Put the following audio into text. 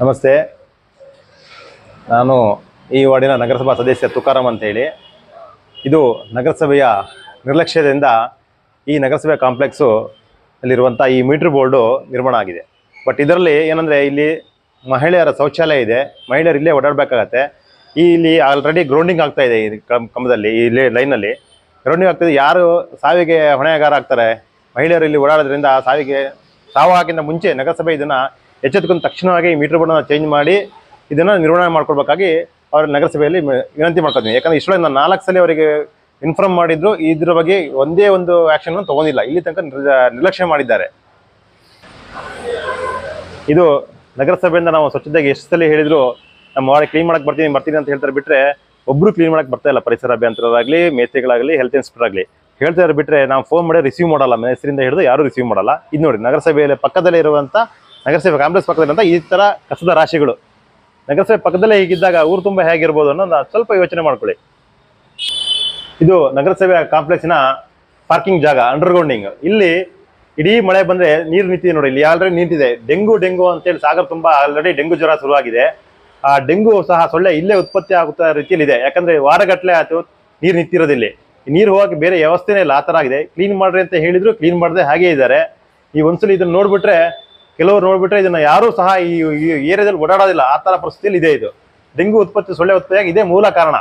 ನಮಸ್ತೆ. ನಾನು ಈ ವಾರ್ಡಿನ ನಗರಸಭಾ ಸದಸ್ಯ ತುಕಾರಾಮ್ ಅಂತೇಳಿ. ಇದು ನಗರಸಭೆಯ ನಿರ್ಲಕ್ಷ್ಯದಿಂದ ಈ ನಗರಸಭೆ ಕಾಂಪ್ಲೆಕ್ಸು ಅಲ್ಲಿರುವಂಥ ಈ ಮೀಟ್ರ್ ಬೋರ್ಡು ನಿರ್ಮಾಣ ಆಗಿದೆ. ಬಟ್ ಇದರಲ್ಲಿ ಏನಂದರೆ ಇಲ್ಲಿ ಮಹಿಳೆಯರ ಶೌಚಾಲಯ ಇದೆ. ಮಹಿಳೆಯರು ಇಲ್ಲೇ ಓಡಾಡಬೇಕಾಗತ್ತೆ. ಈ ಇಲ್ಲಿ ಆಲ್ರೆಡಿ ಗ್ರೌಂಡಿಂಗ್ ಆಗ್ತಾ ಇದೆ ಈ ಕಂಬದಲ್ಲಿ, ಈ ಲೈನಲ್ಲಿ. ಗ್ರೌಂಡಿಂಗ್ ಆಗ್ತಿದೆ ಯಾರು ಸಾವಿಗೆ ಹೊಣೆಗಾರ ಆಗ್ತಾರೆ? ಮಹಿಳೆಯರು ಇಲ್ಲಿ ಓಡಾಡೋದ್ರಿಂದ ಸಾವಿಗೆ ಸಾವು ಹಾಕಿಂತ ಮುಂಚೆ ನಗರಸಭೆ ಇದನ್ನ ಎಚ್ಚೆತ್ತುಕೊಂಡು ತಕ್ಷಣವಾಗಿ ಈ ಮೀಟರ್ ಬೋರ್ಡನ್ನು ಚೇಂಜ್ ಮಾಡಿ ಇದನ್ನ ನಿರ್ವಹಣೆ ಮಾಡ್ಕೊಳ್ಬೇಕಾಗಿ ಅವ್ರ ನಗರಸಭೆಯಲ್ಲಿ ವಿನಂತಿ ಮಾಡ್ಕೊತೀನಿ ಯಾಕಂದ್ರೆ ಇಷ್ಟೊಂದು ನಾನು ನಾಲ್ಕು ಸಲ ಅವರಿಗೆ ಇನ್ಫಾರ್ಮ್ ಮಾಡಿದ್ರು, ಇದ್ರ ಬಗ್ಗೆ ಒಂದೇ ಒಂದು ಆಕ್ಷನ್ ತಗೊಂಡಿಲ್ಲ. ಇಲ್ಲಿ ತನಕ ನಿರ್- ನಿರ್ಲಕ್ಷ್ಯ ಮಾಡಿದ್ದಾರೆ. ಇದು ನಗರಸಭೆಯಿಂದ ನಾವು ಸ್ವಚ್ಛತೆಗೆ ಎಷ್ಟು ಸಲ ಹೇಳಿದ್ರು, ನಮ್ಮ ಮಾಡಿ ಕ್ಲೀನ್ ಮಾಡಕ್ಕೆ ಬರ್ತೀನಿ ಬರ್ತೀನಿ ಅಂತ ಹೇಳ್ತಾರೆ ಬಿಟ್ಟರೆ ಒಬ್ಬರು ಕ್ಲೀನ್ ಮಾಡಕ್ಕೆ ಬರ್ತಾ ಇಲ್ಲ. ಪರಿಸರ ಅಭಿಯಂತರರಾಗ್ಲಿ, ಮೇಸ್ತ್ರಿಗಳಾಗಲಿ ಹೆಲ್ತ್ ಇನ್ಸ್ಪೆಕ್ಟರ್ ಆಗಲಿ. ಹೇಳ್ತಾರೆ ಬಿಟ್ಟರೆ ನಾವು ಫೋನ್ ಮಾಡಿ ರಿಸೀವ್ ಮಾಡಲ್ಲ. ಮೇಸ್ತ್ರಿಂದ ಹಿಡಿದು ಯಾರು ರಿಸೀವ್ ಮಾಡಲ್ಲ. ಇದು ನೋಡಿ, ನಗರಸಭೆಯಲ್ಲಿ ಪಕ್ಕದಲ್ಲೇ ಇರುವಂತ ನಗರಸಭೆ ಕಾಂಪ್ಲೆಕ್ಸ್ ಅಂತ ಈ ತರ ಕಸದ ರಾಶಿಗಳು. ನಗರಸಭೆ ಪಕ್ಕದಲ್ಲೇ ಹೀಗಿದ್ದಾಗ ಊರು ತುಂಬಾ ಹೇಗಿರ್ಬೋದು ಅನ್ನೋದು ಸ್ವಲ್ಪ ಯೋಚನೆ ಮಾಡ್ಕೊಳ್ಳಿ. ಇದು ನಗರಸಭೆ ಕಾಂಪ್ಲೆಕ್ಸಿನ ಪಾರ್ಕಿಂಗ್ ಜಾಗ, ಅಂಡರ್ಗ್ರೌಂಡಿಂಗ್. ಇಲ್ಲಿ ಇಡೀ ಮಳೆ ಬಂದ್ರೆ ನೀರು ನಿಂತಿದೆ ನೋಡಿ, ಇಲ್ಲಿ ಆಲ್ರೆಡಿ ನಿಂತಿದೆ. ಡೆಂಗು ಡೆಂಗು ಅಂತೇಳಿ ಸಾಗರ ತುಂಬಾ ಆಲ್ರೆಡಿ ಡೆಂಗು ಜ್ವರ ಶುರುವಾಗಿದೆ. ಆ ಡೆಂಗು ಸಹ ಸೊಳ್ಳೆ ಇಲ್ಲೇ ಉತ್ಪತ್ತಿ ಆಗುತ್ತಾ ರೀತಿಯಲ್ಲಿ ಇದೆ ಯಾಕಂದ್ರೆ ವಾರಗಟ್ಟಲೆ ಆಯ್ತು, ನೀರು ನಿಂತಿರೋದಿಲ್ಲಿ ನೀರು ಹೋಗಕ್ಕೆ ಬೇರೆ ವ್ಯವಸ್ಥೆನೇ ಇಲ್ಲ, ಆ ಥರ ಆಗಿದೆ. ಕ್ಲೀನ್ ಮಾಡ್ರಿ ಅಂತ ಹೇಳಿದ್ರು ಕ್ಲೀನ್ ಮಾಡದೆ ಹಾಗೆ ಇದ್ದಾರೆ. ಈ ಒಂದ್ಸಲಿ ಇದನ್ನ ನೋಡ್ಬಿಟ್ರೆ ಕೆಲವರು ನೋಡ್ಬಿಟ್ರೆ ಇದನ್ನ ಯಾರೂ ಸಹ ಈ ಏರಿಯಾದಲ್ಲಿ ಓಡಾಡೋದಿಲ್ಲ. ಆ ತರ ಪರಿಸ್ಥಿತಿಯಲ್ಲಿ ಇದೆ ಇದು. ಡೆಂಗು ಉತ್ಪತ್ತಿ ಸೊಳ್ಳೆ ಉತ್ಪತ್ತಿಯಾಗಿ ಇದೇ ಮೂಲ ಕಾರಣ.